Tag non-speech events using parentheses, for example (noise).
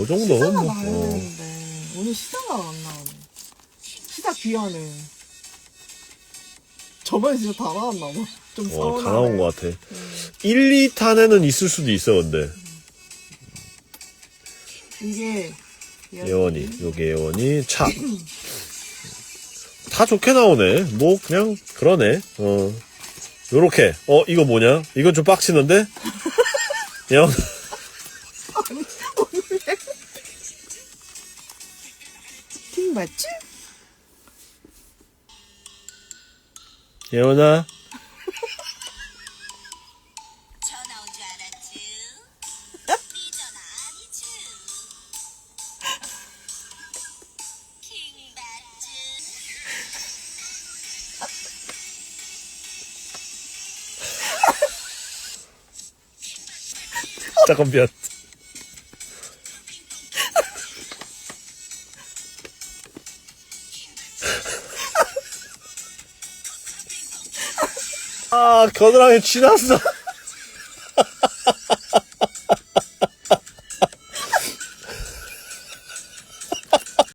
그 정도는 시사가 뭐. 어. 되는데 오늘 시사가 안 나오네. 시사 귀하네. 저번에 진짜 다 나왔나 봐. 좀 어, 서운하네. 다 나온 것 같아. 1, 2탄에는 있을 수도 있어, 근데. 이게 예원이, 요게 예원이, 차. 다 좋게 나오네. 뭐, 그냥, 그러네. 어. 요렇게. 어, 이거 뭐냐? 이건 좀 빡치는데? (laughs) 예 원, 팀 맞지? 예원아. 잠깐 미 아, 겨드랑이 쥐났어.